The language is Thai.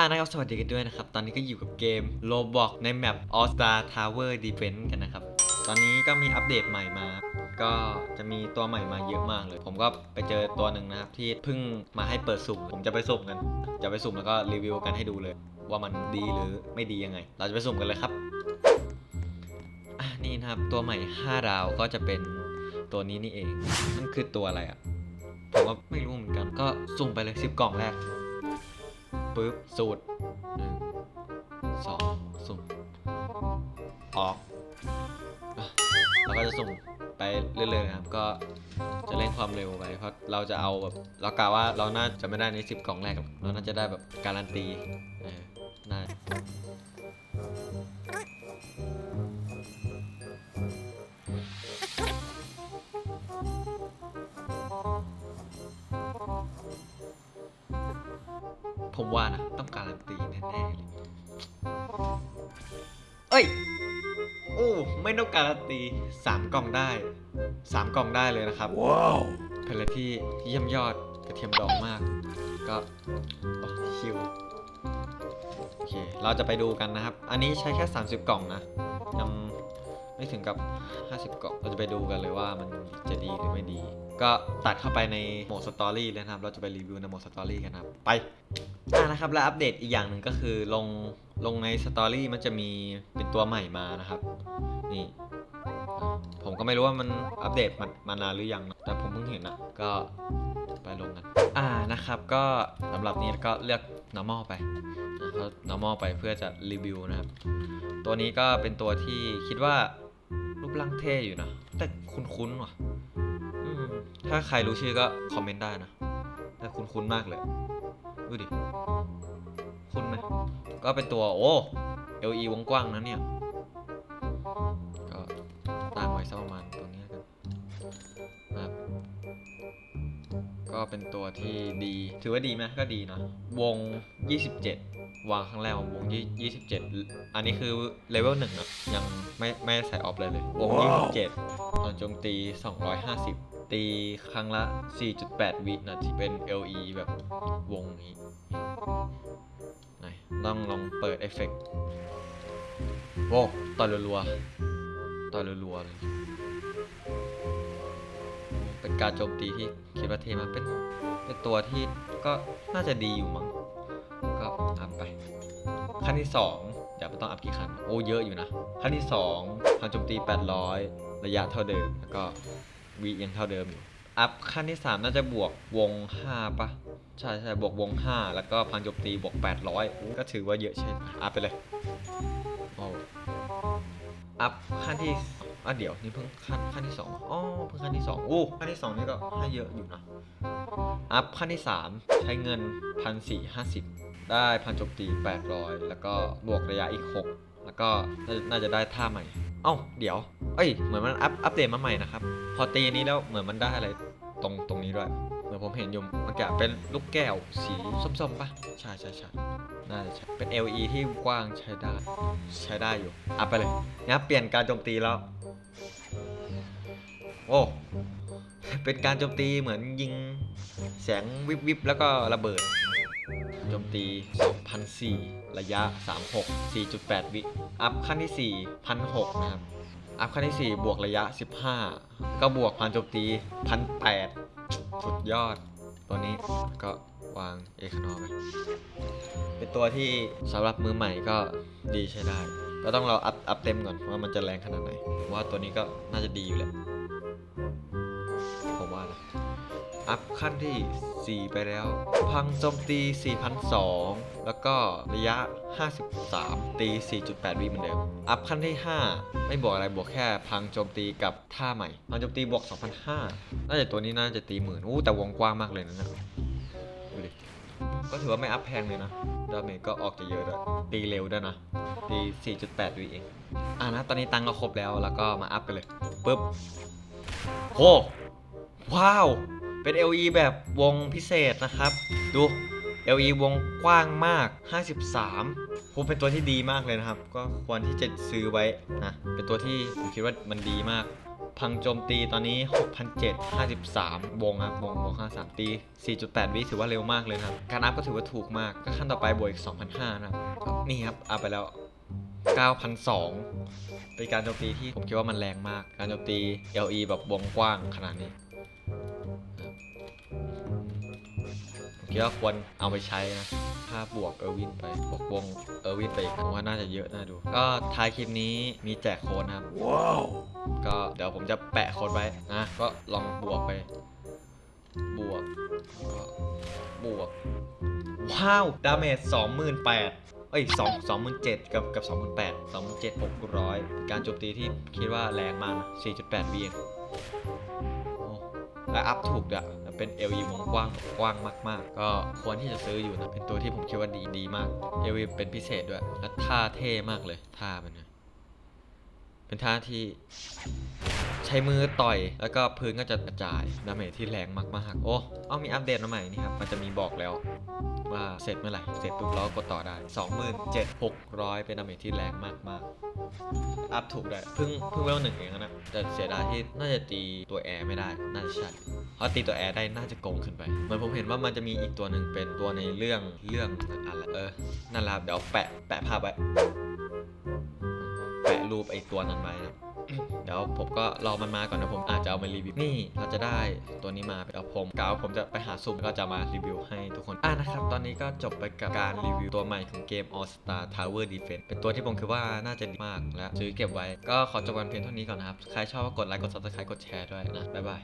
อ่านะครับสวัสดีกันด้วยนะครับ ตอนนี้ก็อยู่กับเกม Roblox ในแมป All Star Tower Defense กันนะครับ ตอนนี้ก็มีอัปเดตใหม่มา ก็จะมีตัวใหม่มาเยอะมากเลย ผมก็ไปเจอตัวหนึ่งนะครับ ที่เพิ่งมาให้เปิดสุ่มผมจะไปสุ่มกัน จะไปสุ่มแล้วก็รีวิวกันให้ดูเลย ว่ามันดีหรือไม่ดียังไง เราจะไปสุ่มกันเลยครับอะนี่นะครับตัวใหม่ 5 ดาวก็จะเป็นตัวนี้นี่เอง มันคือตัวอะไรอะผมก็ไม่รู้เหมือนกันก็สุ่มไปเลย10กล่องแรก ปึ๊บสูตรหนึ่งสองสุ่มออกเราก็จะสุ่มไปเรื่อยๆนะครับ ก็จะเร่งความเร็วไปเพราะเราจะเอาแบบเรากะว่าเราน่าจะไม่ได้ใน 10 กล่องแรกหรอกเราน่าจะได้แบบการันตีเออน่า ผมว่านะต้องการันตีแน่ๆเลยเอ้ยโอ้ไม่ต้องการันตี3กล่องได้3กล่องได้เลยนะครับว้าวเป็นอะไรที่เยี่ยมยอดกระเทียมดองมาก ก็โอ้ชิวโอเคเราจะไปดูกันนะครับ อันนี้ใช้แค่ 30 กล่องนะยังไม่ถึงกับ 50 กล่องเราจะไปดูกันเลยว่ามันจะดีหรือไม่ดี ก็ตัดเข้าไปในโหมดสตอรี่เลยนะครับ เราจะไปรีวิวในโหมดสตอรี่กันนะครับ ไป อ่านะครับและอัปเดตอีกอย่างหนึ่งก็คือลงลงในสตอรี่มันจะมีเป็นตัวใหม่มานะครับนี่ผมก็ไม่รู้ว่ามันอัปเดตมามานานหรือยังนะแต่ผมเพิ่งเห็นนะก็ไปลงกัน อ่านะครับ ก็สำหรับนี้ก็เลือก normal ไปนะเพราะ normal ไปเพื่อจะรีวิวนะครับ ตัวนี้ก็เป็นตัวที่คิดว่ารูปร่างเท่อยู่นะ แต่คุ้นๆว่ะถ้าใครรู้ชื่อก็คอมเมนต์ได้นะแต่คุ้นๆมากเลย ดูดิ คุ้นไหมก็เป็นตัวโอ้ LE วงกว้างนะเนี่ย ก็ตั้งไว้สักประมาณตรงนี้แล้วกันนะครับ ก็เป็นตัวที่ดี ถือว่าดีไหมก็ดีนะ วง 27 วางข้างแรกวงยี่27 อันนี้คือเลเวลหนึ่งนะยังไม่ไม่ใส่ออฟเลยเลย วง 27 ตอนโจมตี 250 ตีครั้งละ 4.8 วินาทีเป็น LE แบบวงนี้ไหนต้องลองเปิดเอฟเฟกต์โว้ต่อยรัวๆต่อยรัวๆเลยเป็นการโจมตีที่คิดว่าเทมาเป็นเป็นตัวที่ก็น่าจะดีอยู่มั้งก็อัพไป ขั้นที่2เดี๋ยวไม่ต้องอัพกี่ขั้นโอ้เยอะอยู่นะ ขั้นที่2พันโจมตี 800 ระยะเท่าเดิมแล้วก็ วียังเท่าเดิมอยู่อัพขั้นที่ 3 น่าจะบวกวง 5ปะใช่ใช่บวกวง 5 แล้วก็พันโจมตีบวก 800 ก็ถือว่าเยอะใช่อัพไปเลยโอ้อัพขั้นที่อะเดี๋ยวนี่เพิ่งขั้นขั้นที่สองอ๋อเพิ่งขั้นที่สองโอ้ขั้นที่สองนี่ก็ให้เยอะอยู่นะอัพขั้นที่สามใช้เงินพันสี่ห้าสิบได้พันโจมตีแปดร้อยแล้วก็บวกระยะอีกหกแล้วก็น่าจะได้ท่าใหม่เอ้าเดี๋ยว เอ้ย เหมือนมันอัพอัปเดตมาใหม่นะครับ พอตีนี้แล้วเหมือนมันได้อะไรตรงตรงนี้ด้วย เหมือนผมเห็นยู่เมื่อกี้เป็นลูกแก้วสีส้มๆปะใช่ใช่ใช่น่าจะใช่เป็น LE ที่กว้างใช้ได้ ใช้ได้อยู่อัพไปเลยงั้นเปลี่ยนการโจมตีแล้ว โอ้เป็นการโจมตีเหมือนยิงแสงวิบวิบแล้วก็ระเบิดโจมตี 2,004 ระยะ 36 4.8 วิ อัพขั้นที่ 4 1,600นะครับ อัพขั้นที่ 4 บวกระยะ 15 ก็บวกพันโจมตี1,800สุดยอด ตัวนี้ก็วางเอคานอไปเป็นตัวที่สำหรับมือใหม่ก็ดีใช้ได้ ก็ต้องเราอัพอัพเต็มก่อนว่ามันจะแรงขนาดไหนว่าตัวนี้ก็น่าจะดีอยู่แหละ อัพขั้นที่ 4 ไปแล้ว พังโจมตี 4,002 แล้วก็ระยะ 53 ตี 4.8 วิเหมือนเดิม อัพขั้นที่ 5 ไม่บวกอะไรบวกแค่พังโจมตีกับท่าใหม่ พังโจมตีบวก 2,500 น่าจะตัวนี้น่าจะตีหมื่นอู้แต่วงกว้างมากเลยนะเนี่ยดูดิก็ถือว่าไม่อัพแพงเลยนะ ดาเมจก็ออกจะเยอะด้วยตีเร็วด้วยนะ ตี 4.8 วิเอง อะนะ ตอนนี้ตังก็ครบแล้ว แล้วก็มาอัพกันเลยปึ๊บโหว้าว เป็น LE แบบวงพิเศษนะครับ ดู LE วงกว้างมาก 53ผมเป็นตัวที่ดีมากเลยนะครับ ก็ควรที่จะซื้อไว้นะ เป็นตัวที่ผมคิดว่ามันดีมาก พังโจมตีตอนนี้ 6,753 วงครับวงวง53ตี 4.8 วิถือว่าเร็วมากเลยครับ การอัพก็ถือว่าถูกมาก ก็ขั้นต่อไปบวกอีก 2,500นะครับ นี่ครับอัพไปแล้ว9,200เป็นการโจมตีที่ผมคิดว่ามันแรงมาก การโจมตี LE แบบวงกว้างขนาดนี้ คิดว่าควรเอาไปใช้นะถ้าบวกเออร์วินไปบวกวงเออร์วินไปอีกผมว่าน่าจะเยอะน่าดู ก็ท้ายคลิปนี้มีแจกโค้ดนะครับ ว้าว ก็เดี๋ยวผมจะแปะโค้ดไว้นะ ก็ลองบวกไป บวกก็บวก ว้าว ดาเมจสองหมื่นแปดเอ้ยสองสองหมื่นเจ็ดกับกับสองหมื่นแปดสองหมื่นเจ็ดหกร้อยการโจมตีที่คิดว่าแรงมากนะสี่จุดแปดวีเองโอ้และอัพถูกด้วย เป็น LE วงกว้างกว้างมากๆ ก็ควรที่จะซื้ออยู่นะ เป็นตัวที่ผมคิดว่าดีดีมาก LE เป็นพิเศษด้วย และท่าเท่มากเลย ท่ามันนะเป็นท่าที่ใช้มือต่อย แล้วก็พื้นก็จะกระจายดาเมจที่แรงมากๆ โอ้ เอามีอัปเดตมาใหม่นี่ครับ มันจะมีบอกแล้วว่าเสร็จเมื่อไหร่ เสร็จปุ๊บเรากดต่อได้ 27,600 เป็นดาเมจที่แรงมากๆ อัพถูกเลยเพิ่งเพิ่งเวลหนึ่งเองนะแต่เสียดายที่น่าจะตีตัวแอร์ไม่ได้ น่าจะใช่ พราะตีตัวแอร์ได้น่าจะโกงขึ้นไปเหมือนผมเห็นว่ามันจะมีอีกตัวหนึ่งเป็นตัวในเรื่องเรื่องอะไรเออนั่นแหละครับเดี๋ยวแปะแปะภาพไว้แปะรูปไอ้ตัวนั้นไว้นะเดี๋ยวผมก็รอมันมาก่อนนะผมอาจจะเอามารีวิวนี่เราจะได้ตัวนี้มาเดี๋ยวผมกาวผมจะไปหาสุ่มก็จะมารีวิวให้ทุกคนอ่านะครับ ตอนนี้ก็จบไปกับการรีวิวตัวใหม่ของเกม All Star Tower Defense เป็นตัวที่ผมคิดว่าน่าจะดีมากและซื้อเก็บไว้ก็ขอจบกันเพียงเท่านี้ก่อนนะครับ ใครชอบก็กดไลค์กด subscribe กดแชร์ด้วยนะ บ๊ายบาย